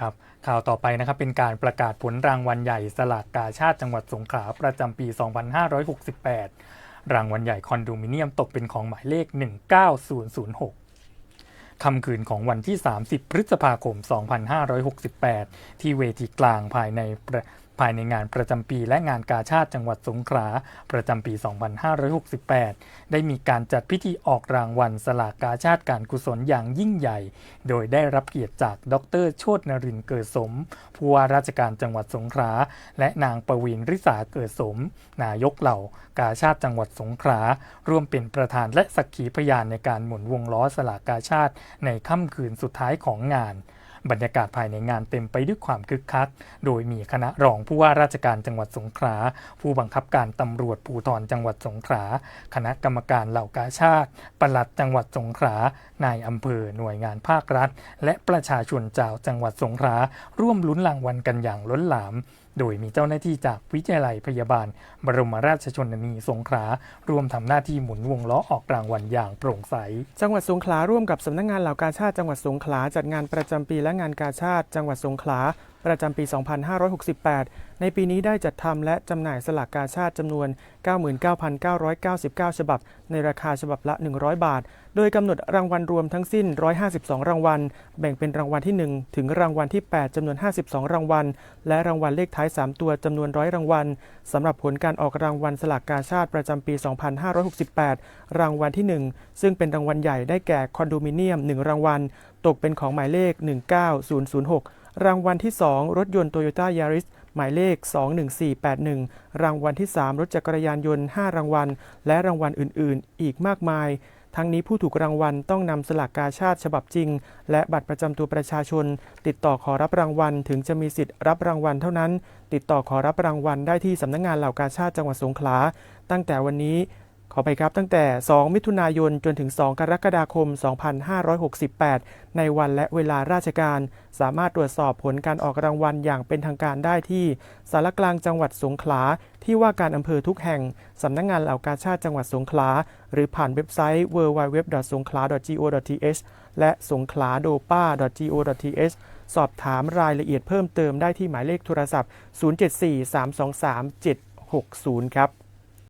ครับข่าวต่อไปนะครับเป็นการประกาศผลรางวัลใหญ่สลากกาชาติจังหวัดสงขลาประจำปี 2568 รางวัลใหญ่คอนโดมิเนียมตกเป็นของหมายเลข 19006ค่ำคืนของวันที่ 30 พฤษภาคม 2568 ที่เวทีกลางภายในประ ภายในงานประจำปีและงานกาชาติจังหวัดสงขลาประจำปี 2568 ได้มีการจัดพิธีออกรางวัลสลากกาชาติการกุศลอย่างยิ่งใหญ่ โดยได้รับเกียรติจากดรโชตนรินเกิดสม ผู้ว่าราชการจังหวัดสงขลาและนางประวินริษาเกิดสม นายกเหล่ากาชาติจังหวัดสงขลาร่วมเป็นประธานและสักขีพยานในการหมุนวงล้อสลากกาชาติในค่ำคืนสุดท้ายของงาน บรรยากาศภายในงานเต็มไปด้วยความคึกคัก โดยมีคณะรองผู้ว่าราชการจังหวัดสงขลา ผู้บังคับการตำรวจภูธรจังหวัดสงขลา คณะกรรมการเหล่ากาชาติปลัดจังหวัดสงขลา นายอำเภอ หน่วยงานภาครัฐ และประชาชนชาวจังหวัดสงขลา ร่วมลุ้นรางวัลกันอย่างล้นหลาม โดยมีเจ้าหน้าที่จากวิทยาลัยพยาบาล บรมราชชนนีสงขลาร่วมทำหน้าที่หมุนวงล้อออกรางวัลอย่างโปร่งใส จังหวัดสงขลาร่วมกับสำนักงานเหล่ากาชาติจังหวัดสงขลาจัดงานประจำปีและงานกาชาติจังหวัดสงขลา ประจำปี 2568 ในปีนี้ได้จัดทำและจำหน่ายสลากกาชาติจำนวน 99,999 ฉบับ ในราคาฉบับละ 100 บาท โดยกำหนดรางวัลรวมทั้งสิ้น 152 รางวัล แบ่งเป็นรางวัลที่ 1 ถึงรางวัลที่ 8จำนวน 52 รางวัล และรางวัลเลขท้าย 3 ตัวจำนวนร้อยรางวัลสำหรับผลการออกรางวัลสลากกาชาติประจำปี 2568 รางวัลที่ 1 ซึ่งเป็นรางวัลใหญ่ได้แก่คอนโดมิเนียม 1 รางวัล ตกเป็นของหมายเลข 19006 รางวัลที่ 2 รถยนต์โตโยต้ายาริสหมายเลข 21481 รางวัลที่ 3 รถจักรยานยนต์ 5 รางวัล และรางวัลอื่น ๆ อีกมากมาย ทั้งนี้ผู้ถูกรางวัลต้องนำสลากกาชาติฉบับจริง และบัตรประจำตัวประชาชน ติดต่อขอรับรางวัลถึงจะมีสิทธิ์รับรางวัลเท่านั้น ติดต่อขอรับรางวัลได้ที่สำนักงานเหล่ากาชาติจังหวัดสงขลา ตั้งแต่วันนี้ ขอไปครับตั้งแต่ 2 มิถุนายนจนถึง 2 กรกฎาคม 2568 ในวันและเวลาราชการ สามารถตรวจสอบผลการออกรางวัลอย่างเป็นทางการได้ที่สารกลางจังหวัดสงขลา ที่ว่าการอำเภอทุกแห่ง สำนักงานเหล่ากาชาติจังหวัดสงขลา หรือผ่านเว็บไซต์ www.songkhla.go.th และสงขลาโดป้า .go.th สอบถามรายละเอียดเพิ่มเติมได้ที่หมายเลขโทรศัพท์ 074 323 760 ครับ